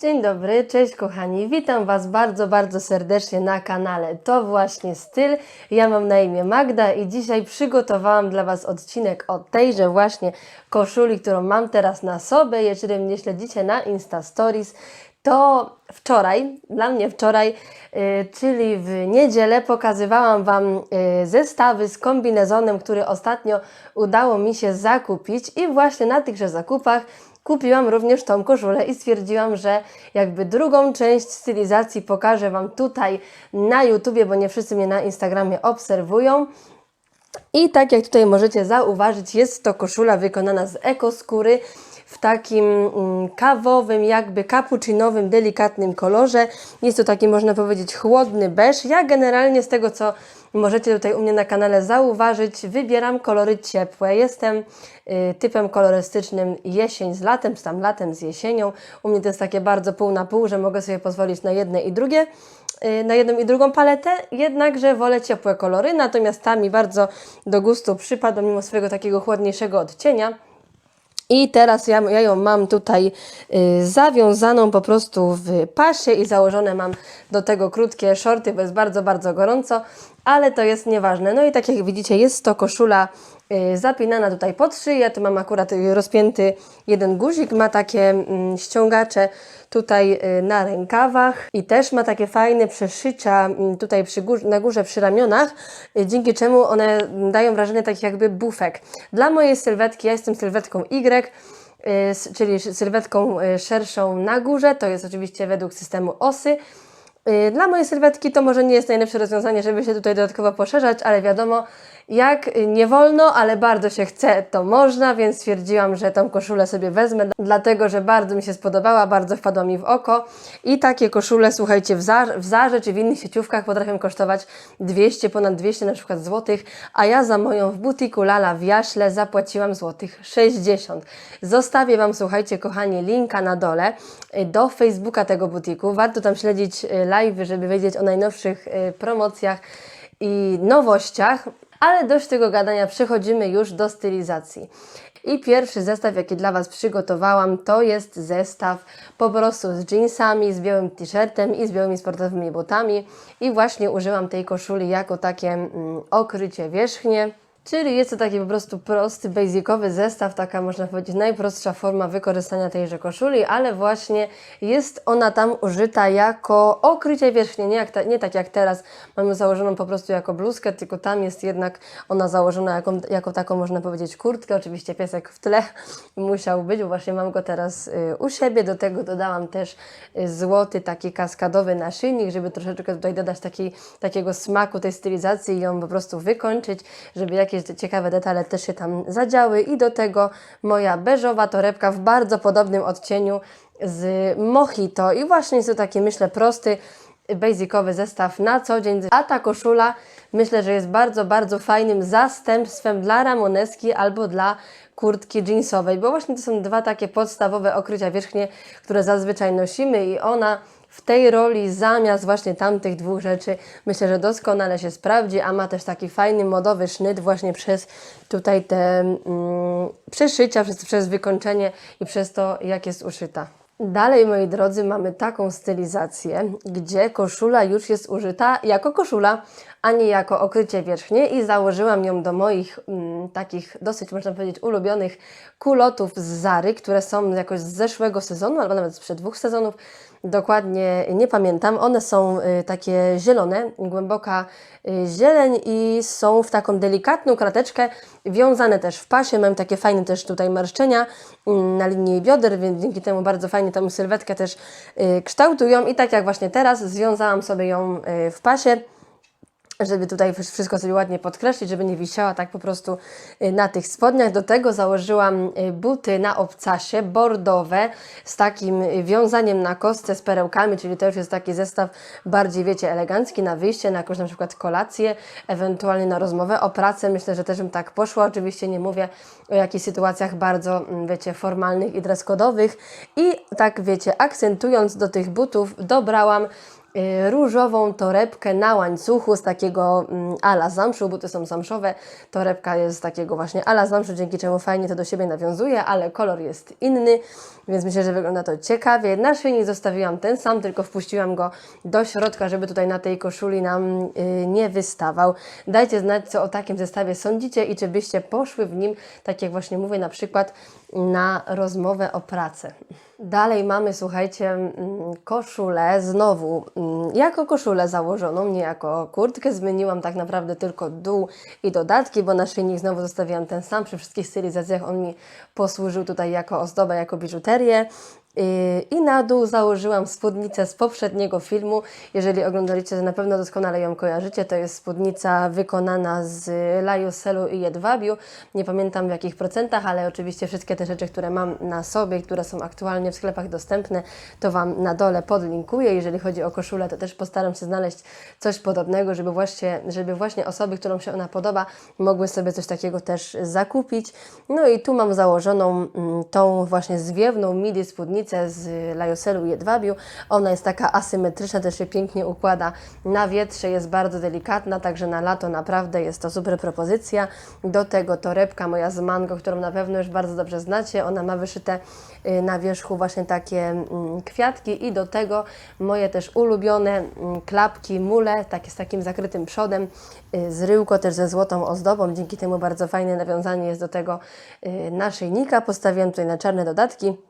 Dzień dobry, cześć kochani, witam Was bardzo, bardzo serdecznie na kanale To właśnie styl. Ja mam na imię Magda i dzisiaj przygotowałam dla Was odcinek o tejże właśnie koszuli, którą mam teraz na sobie. Jeżeli mnie śledzicie na Insta Stories, to wczoraj, dla mnie wczoraj, y, czyli w niedzielę, pokazywałam Wam y, zestawy z kombinezonem, który ostatnio udało mi się zakupić i właśnie na tychże zakupach kupiłam również tą koszulę i stwierdziłam, że jakby drugą część stylizacji pokażę Wam tutaj na YouTubie, bo nie wszyscy mnie na Instagramie obserwują. I tak jak tutaj możecie zauważyć, jest to koszula wykonana z ekoskóry w takim mm, kawowym, jakby cappuccinowym, delikatnym kolorze. Jest to taki, można powiedzieć, chłodny beż. Ja generalnie z tego, co możecie tutaj u mnie na kanale zauważyć, wybieram kolory ciepłe. Jestem y, typem kolorystycznym jesień z latem, czy tam latem z jesienią. U mnie to jest takie bardzo pół na pół, że mogę sobie pozwolić na jedne i drugie y, na jedną i drugą paletę, jednakże wolę ciepłe kolory, natomiast ta mi bardzo do gustu przypadła mimo swojego takiego chłodniejszego odcienia. I teraz ja, ja ją mam tutaj y, zawiązaną po prostu w pasie i założone mam do tego krótkie shorty, bo jest bardzo, bardzo gorąco, ale to jest nieważne. No i tak jak widzicie, jest to koszula y, zapinana tutaj pod szyję. Tu mam akurat y, rozpięty jeden guzik, ma takie mm, ściągacze tutaj y, na rękawach i też ma takie fajne przeszycia mm, tutaj przy górze, na górze przy ramionach, dzięki czemu one dają wrażenie takich jakby bufek. Dla mojej sylwetki, ja jestem sylwetką Y, czyli sylwetką szerszą na górze, to jest oczywiście według systemu osy. Y, Dla mojej sylwetki to może nie jest najlepsze rozwiązanie, żeby się tutaj dodatkowo poszerzać, ale wiadomo, jak y, nie wolno, ale bardzo się chce, to można, więc stwierdziłam, że tą koszulę sobie wezmę, dlatego że bardzo mi się spodobała, bardzo wpadła mi w oko. I takie koszule, słuchajcie, w, Zar- w Zarze czy w innych sieciówkach potrafią kosztować 200, ponad 200 na przykład złotych, a ja za moją w butiku Lala w Jaśle zapłaciłam złotych 60. Zostawię Wam, słuchajcie, kochani, linka na dole y, do Facebooka tego butiku. Warto tam śledzić live, żeby wiedzieć o najnowszych y, promocjach i nowościach. Ale dość tego gadania, przechodzimy już do stylizacji. I pierwszy zestaw, jaki dla Was przygotowałam, to jest zestaw po prostu z jeansami, z białym t-shirtem i z białymi sportowymi butami. I właśnie użyłam tej koszuli jako takie mm, okrycie wierzchnie. Czyli jest to taki po prostu prosty, basicowy zestaw, taka można powiedzieć najprostsza forma wykorzystania tejże koszuli, ale właśnie jest ona tam użyta jako okrycie wierzchnie, nie, jak ta, nie tak jak teraz mamy założoną po prostu jako bluzkę, tylko tam jest jednak ona założona jako, jako taką można powiedzieć kurtkę, oczywiście piesek w tle musiał być, bo właśnie mam go teraz y, u siebie, do tego dodałam też y, złoty taki kaskadowy naszyjnik, żeby troszeczkę tutaj dodać taki, takiego smaku tej stylizacji i ją po prostu wykończyć, żeby jakieś te ciekawe detale też się tam zadziały. I do tego moja beżowa torebka w bardzo podobnym odcieniu z Mojito. I właśnie jest to taki myślę prosty basicowy zestaw na co dzień, a ta koszula myślę, że jest bardzo, bardzo fajnym zastępstwem dla ramoneski albo dla kurtki jeansowej, bo właśnie to są dwa takie podstawowe okrycia wierzchnie, które zazwyczaj nosimy i ona w tej roli zamiast właśnie tamtych dwóch rzeczy myślę, że doskonale się sprawdzi, a ma też taki fajny modowy sznyt właśnie przez tutaj te mm, przeszycia, przez, przez wykończenie i przez to, jak jest uszyta. Dalej, moi drodzy, mamy taką stylizację, gdzie koszula już jest użyta jako koszula, a nie jako okrycie wierzchnie i założyłam ją do moich mm, takich dosyć, można powiedzieć, ulubionych kulotów z Zary, które są jakoś z zeszłego sezonu, albo nawet sprzed dwóch sezonów, dokładnie nie pamiętam. One są y, takie zielone, głęboka y, zieleń i są w taką delikatną krateczkę, wiązane też w pasie. Mam takie fajne też tutaj marszczenia mm, na linii bioder, więc dzięki temu bardzo fajnie tą sylwetkę też y, kształtują. I tak jak właśnie teraz, związałam sobie ją y, w pasie żeby tutaj wszystko sobie ładnie podkreślić, żeby nie wisiała tak po prostu y, na tych spodniach. Do tego założyłam y, buty na obcasie, bordowe, z takim y, wiązaniem na kostce z perełkami, czyli to już jest taki zestaw bardziej, wiecie, elegancki na wyjście, na jakąś na przykład kolację, ewentualnie na rozmowę o pracę. Myślę, że też bym tak poszła. Oczywiście nie mówię o jakichś sytuacjach bardzo, mm, wiecie, formalnych i dress-codowych. I tak, wiecie, akcentując do tych butów, dobrałam różową torebkę na łańcuchu z takiego mm, ala zamszu, buty są zamszowe, torebka jest z takiego właśnie ala zamszu, dzięki czemu fajnie to do siebie nawiązuje, ale kolor jest inny, więc myślę, że wygląda to ciekawie. Na szyjnik zostawiłam ten sam, tylko wpuściłam go do środka, żeby tutaj na tej koszuli nam y, nie wystawał. Dajcie znać, co o takim zestawie sądzicie i czy byście poszły w nim, tak jak właśnie mówię, na przykład na rozmowę o pracę. Dalej mamy, słuchajcie, mm, koszulę znowu mm, jako koszulę założoną, nie jako kurtkę. Zmieniłam tak naprawdę tylko dół i dodatki, bo na szyjnik znowu zostawiłam ten sam. Przy wszystkich stylizacjach on mi posłużył tutaj jako ozdoba, jako biżuterię. Yy, I na dół założyłam spódnicę z poprzedniego filmu. Jeżeli oglądaliście, to na pewno doskonale ją kojarzycie. To jest spódnica wykonana z lajuselu i jedwabiu. Nie pamiętam w jakich procentach, ale oczywiście wszystkie te rzeczy, które mam na sobie, które są aktualnie w sklepach dostępne, to Wam na dole podlinkuję. Jeżeli chodzi o koszulę, to też postaram się znaleźć coś podobnego, żeby właśnie, żeby właśnie osoby, którym się ona podoba, mogły sobie coś takiego też zakupić. No i tu mam założoną mm, tą właśnie zwiewną midi spódnicę z lajoselu jedwabiu. Ona jest taka asymetryczna, też się pięknie układa na wietrze, jest bardzo delikatna, także na lato naprawdę jest to super propozycja. Do tego torebka moja z mango, którą na pewno już bardzo dobrze znacie. Ona ma wyszyte y, na wierzchu właśnie takie mm, kwiatki i do tego moje też ulubione mm, klapki mule, takie z takim zakrytym przodem, y, z ryłko też ze złotą ozdobą. Dzięki temu bardzo fajne nawiązanie jest do tego y, naszyjnika. Postawiłam tutaj na czarne dodatki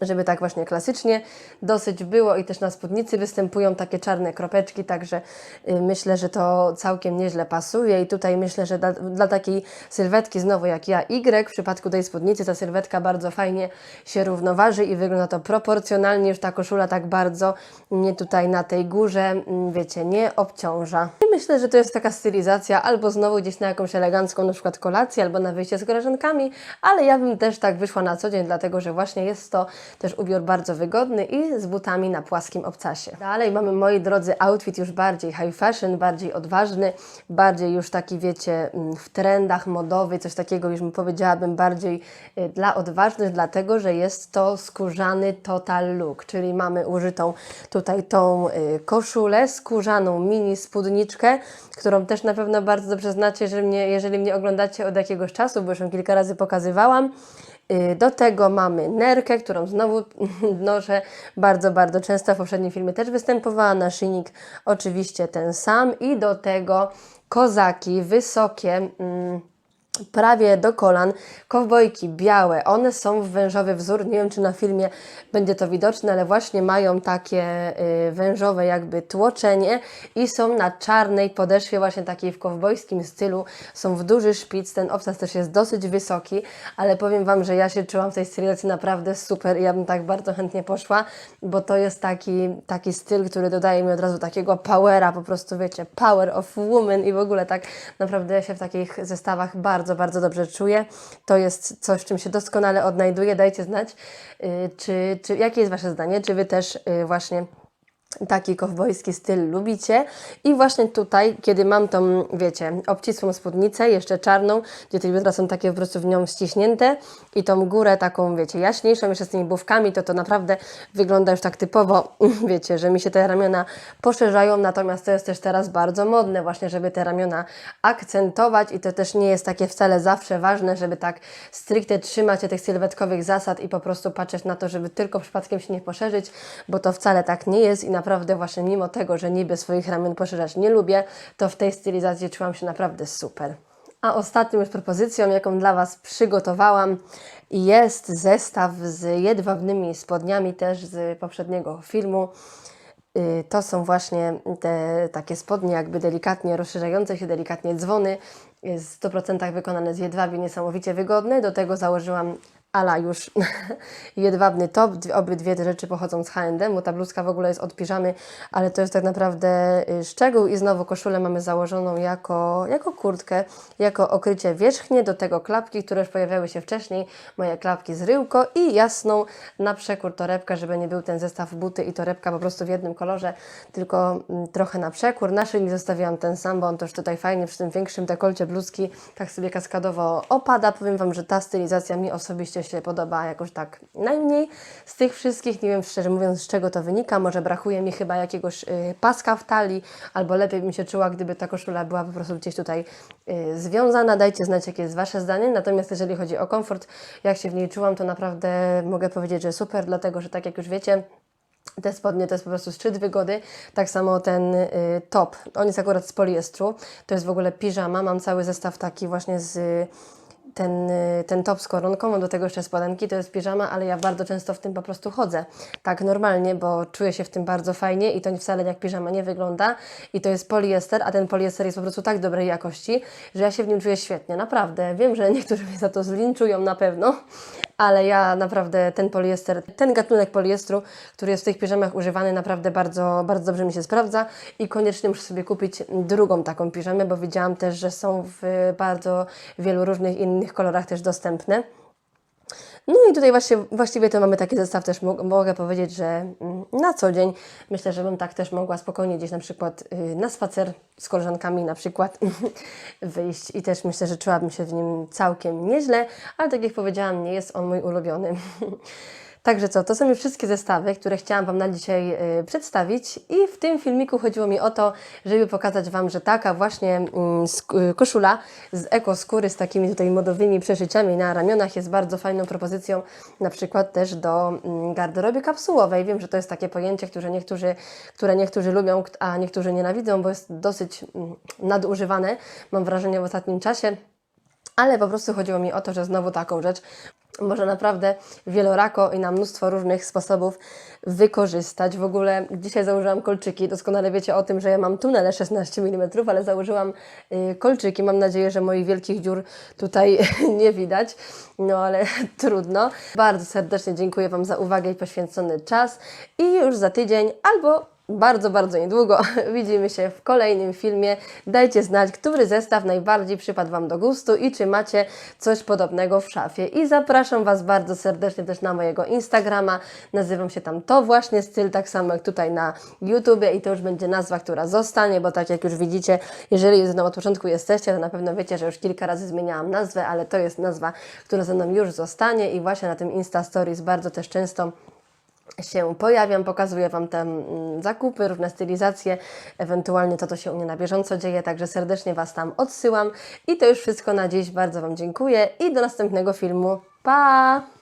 żeby tak właśnie klasycznie dosyć było i też na spódnicy występują takie czarne kropeczki, także y, myślę, że to całkiem nieźle pasuje i tutaj myślę, że dla, dla takiej sylwetki znowu jak ja Y, w przypadku tej spódnicy ta sylwetka bardzo fajnie się równoważy i wygląda to proporcjonalnie, już ta koszula tak bardzo mnie tutaj na tej górze, mm, wiecie, nie obciąża. I myślę, że to jest taka stylizacja albo znowu gdzieś na jakąś elegancką na przykład kolację, albo na wyjście z koleżankami, ale ja bym też tak wyszła na co dzień, dlatego że właśnie jest to też ubiór bardzo wygodny i z butami na płaskim obcasie. Dalej mamy, moi drodzy, outfit już bardziej high fashion, bardziej odważny, bardziej już taki, wiecie, mm, w trendach modowy, coś takiego już bym powiedziałabym bardziej y, dla odważnych, dlatego że jest to skórzany total look, czyli mamy użytą tutaj tą y, koszulę, skórzaną mini spódniczkę, którą też na pewno bardzo dobrze znacie, jeżeli mnie, jeżeli mnie oglądacie od jakiegoś czasu, bo już ją kilka razy pokazywałam. Y, Do tego mamy nerkę, którą znowu noszę bardzo, bardzo często. W poprzednim filmie też występowała. Naszyjnik oczywiście ten sam. I do tego kozaki wysokie. Mm, prawie do kolan, kowbojki białe, one są w wężowy wzór, nie wiem czy na filmie będzie to widoczne, ale właśnie mają takie y, wężowe jakby tłoczenie i są na czarnej podeszwie właśnie takiej w kowbojskim stylu, są w duży szpic, ten obsas też jest dosyć wysoki, ale powiem Wam, że ja się czułam w tej stylizacji naprawdę super i ja bym tak bardzo chętnie poszła, bo to jest taki, taki styl, który dodaje mi od razu takiego powera, po prostu wiecie, power of woman i w ogóle tak naprawdę ja się w takich zestawach bardzo, bardzo dobrze czuję. To jest coś, w czym się doskonale odnajduję. Dajcie znać, y, czy, czy, jakie jest Wasze zdanie, czy Wy też y, właśnie taki kowbojski styl lubicie. I właśnie tutaj, kiedy mam tą, wiecie, obcisłą spódnicę, jeszcze czarną, gdzie te biodra są takie po prostu w nią ściśnięte i tą górę taką, wiecie, jaśniejszą, jeszcze z tymi bufkami, to to naprawdę wygląda już tak typowo, wiecie, że mi się te ramiona poszerzają, natomiast to jest też teraz bardzo modne właśnie, żeby te ramiona akcentować i to też nie jest takie wcale zawsze ważne, żeby tak stricte trzymać się tych sylwetkowych zasad i po prostu patrzeć na to, żeby tylko przypadkiem się nie poszerzyć, bo to wcale tak nie jest i naprawdę właśnie mimo tego, że niby swoich ramion poszerzać nie lubię, to w tej stylizacji czułam się naprawdę super. A ostatnią już propozycją, jaką dla Was przygotowałam, jest zestaw z jedwabnymi spodniami też z poprzedniego filmu. Y, To są właśnie te takie spodnie, jakby delikatnie rozszerzające się, delikatnie dzwony, y, w 100% wykonane z jedwabiu, niesamowicie wygodne. Do tego założyłam ala już jedwabny top. Dwie- Obydwie te rzeczy pochodzą z H&M, bo ta bluzka w ogóle jest od piżamy, ale to jest tak naprawdę y, szczegół i znowu koszulę mamy założoną jako, jako kurtkę, jako okrycie wierzchnie, do tego klapki, które już pojawiały się wcześniej, moje klapki z ryłko i jasną na przekór torebkę, żeby nie był ten zestaw buty i torebka po prostu w jednym kolorze, tylko mm, trochę na przekór. Naszyjnik zostawiłam ten sam, bo on też tutaj fajnie przy tym większym dekolcie bluzki tak sobie kaskadowo opada. Powiem Wam, że ta stylizacja mi osobiście się podoba jakoś tak najmniej z tych wszystkich. Nie wiem szczerze mówiąc, z czego to wynika. Może brakuje mi chyba jakiegoś y, paska w talii, albo lepiej bym się czuła, gdyby ta koszula była po prostu gdzieś tutaj y, związana. Dajcie znać, jakie jest Wasze zdanie. Natomiast jeżeli chodzi o komfort, jak się w niej czułam, to naprawdę mogę powiedzieć, że super, dlatego że tak jak już wiecie, te spodnie to jest po prostu szczyt wygody. Tak samo ten y, top. On jest akurat z poliestru. To jest w ogóle piżama. Mam cały zestaw taki właśnie z y, ten, y, ten top z koronką, do tego jeszcze spodenki, to jest piżama, ale ja bardzo często w tym po prostu chodzę. Tak normalnie, bo czuję się w tym bardzo fajnie i to wcale jak piżama nie wygląda. I to jest poliester, a ten poliester jest po prostu tak dobrej jakości, że ja się w nim czuję świetnie. Naprawdę. Wiem, że niektórzy mnie za to zlinczują na pewno, ale ja naprawdę ten poliester, ten gatunek poliestru, który jest w tych piżamach używany, naprawdę bardzo, bardzo dobrze mi się sprawdza i koniecznie muszę sobie kupić drugą taką piżamę, bo widziałam też, że są w bardzo wielu różnych innych kolorach też dostępne. No i tutaj właśnie, właściwie to mamy taki zestaw też, mo- mogę powiedzieć, że mm, na co dzień myślę, że bym tak też mogła spokojnie gdzieś na przykład y, na spacer z koleżankami na przykład wyjść i też myślę, że czułabym się w nim całkiem nieźle, ale tak jak powiedziałam, nie jest on mój ulubiony. Także co, to są już wszystkie zestawy, które chciałam Wam na dzisiaj y, przedstawić i w tym filmiku chodziło mi o to, żeby pokazać Wam, że taka właśnie mm, y, koszula z ekoskóry z takimi tutaj modowymi przeszyciami na ramionach jest bardzo fajną propozycją na przykład też do mm, garderoby kapsułowej. Wiem, że to jest takie pojęcie, które niektórzy, które niektórzy lubią, a niektórzy nienawidzą, bo jest dosyć mm, nadużywane, mam wrażenie w ostatnim czasie. Ale po prostu chodziło mi o to, że znowu taką rzecz można naprawdę wielorako i na mnóstwo różnych sposobów wykorzystać. W ogóle dzisiaj założyłam kolczyki. Doskonale wiecie o tym, że ja mam tunele 16 mm, ale założyłam y, kolczyki. Mam nadzieję, że moich wielkich dziur tutaj nie widać. No ale trudno. Bardzo serdecznie dziękuję Wam za uwagę i poświęcony czas. I już za tydzień albo bardzo, bardzo niedługo widzimy się w kolejnym filmie. Dajcie znać, który zestaw najbardziej przypadł Wam do gustu i czy macie coś podobnego w szafie. I zapraszam Was bardzo serdecznie też na mojego Instagrama. Nazywam się tam To Właśnie Styl, tak samo jak tutaj na YouTubie i to już będzie nazwa, która zostanie, bo tak jak już widzicie, jeżeli ze mną od początku jesteście, to na pewno wiecie, że już kilka razy zmieniałam nazwę, ale to jest nazwa, która ze mną już zostanie i właśnie na tym Insta Stories bardzo też często się pojawiam, pokazuję Wam te mm, zakupy, różne stylizacje, ewentualnie to, się u mnie na bieżąco dzieje, także serdecznie Was tam odsyłam. I to już wszystko na dziś, bardzo Wam dziękuję i do następnego filmu. Pa!